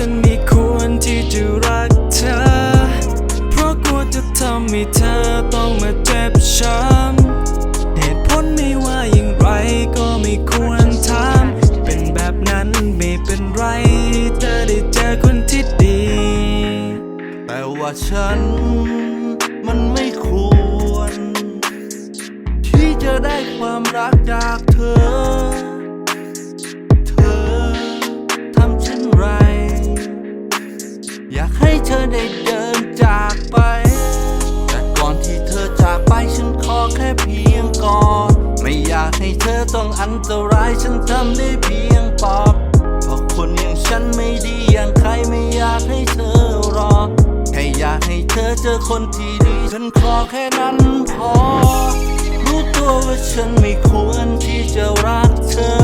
ฉันไม่ควรที่จะรักเธอ เพราะกลัวจะทำให้เธอต้องมาเจ็บช้ำเหตุผลไม่ว่าอย่างไรก็ไม่ควรทำเป็นแบบนั้นไม่เป็นไรเธอได้เจอคนที่ดี แต่ว่าฉันมันไม่ควร ที่จะได้ความรักจากเธอ อยากให้เธอได้เดินจากไป แต่ก่อนที่เธอจากไปฉันขอแค่เพียงกอดไม่อยากให้เธอต้องอันตรายฉันทำได้เพียงปอบเพราะคนอย่างฉันไม่ดีอย่างใครไม่อยากให้เธอรอแค่อยากให้เธอเจอคนที่ดีฉันขอแค่นั้นพอ รู้ตัวว่าฉันไม่ควรที่จะรักเธอ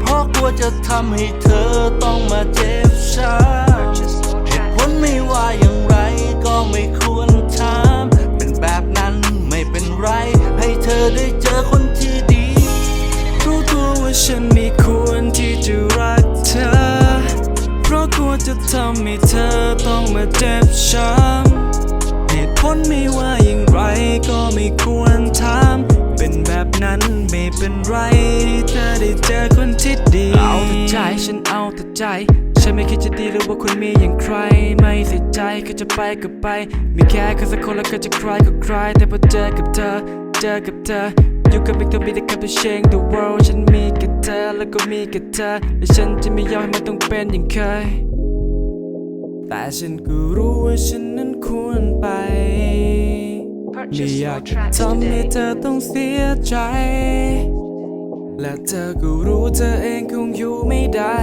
เพราะกลัวจะทำให้เธอต้องมาเจ็บช้ำ ไม่ว่าอย่างไรก็ไม่ควรถามเป็นแบบนั้นไม่เป็นไร ให้เธอได้เจอคนที่ดี รู้ตัวว่าฉันไม่ควรที่จะรักเธอ เพราะกลัวจะทำให้เธอต้องมาเจ็บช้ำเหตุผลไม่ว่าอย่างไรก็ไม่ควรทำเป็นแบบนั้นไม่เป็นไร เธอได้เจอคนที่ดี เอาแต่ใจฉันเอาแต่ใจ ฉันไม่คิดจะดีหรือว่าคุณมีอย่างใคร ไม่ใส่ใจก็จะไปก็ไป มีแค่คนสักคนแล้วก็จะใครก็ใครแต่พอเจอกับเธอ เจอกับเธออยู่กับอีกตัวมีแต่คำที่ change the world ฉันมีแค่เธอแล้วก็มีแค่เธอและฉันจะไม่ยอมให้มันต้องเป็นอย่างเคย แต่ฉันก็รู้ว่าฉันนั้นควรไป ไม่ Purchase อยา your กจะ tracks ทำให้ today. เธอต้องเสียใจ และเธอก็รู้เธอเองคงอยู่ไม่ได้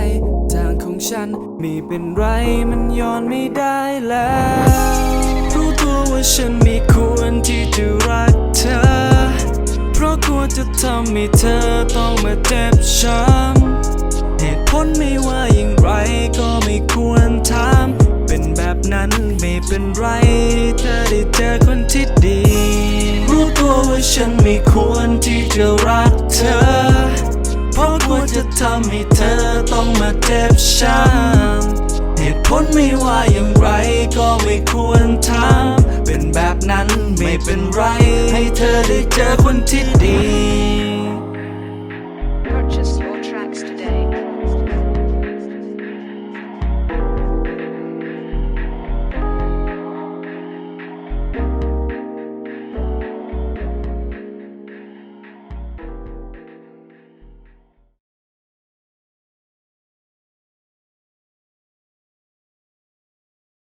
ทางของฉันม่เป็นไรมันย้อนไม่ได้แล้ว รู้ตัวว่าฉันไม่ควรที่จะรักเธอ เพราะกลัวจะทำให้เธอต้องมาเจ็บช้ำเหตุผลไม่ว่าอย่างไรก็ไม่ควรทำเป็นแบบนั้นไม่เป็นไรเธอได้เจอคนที่ดี รู้ตัวว่าฉันไม่ควรที่จะรัก จะทำให้เธอต้องมาเจ็บช้ำเหตุผลไม่ว่าอย่างไรก็ไม่ควรทำเป็นแบบนั้นไม่เป็นไร ให้เธอได้เจอคนที่ดี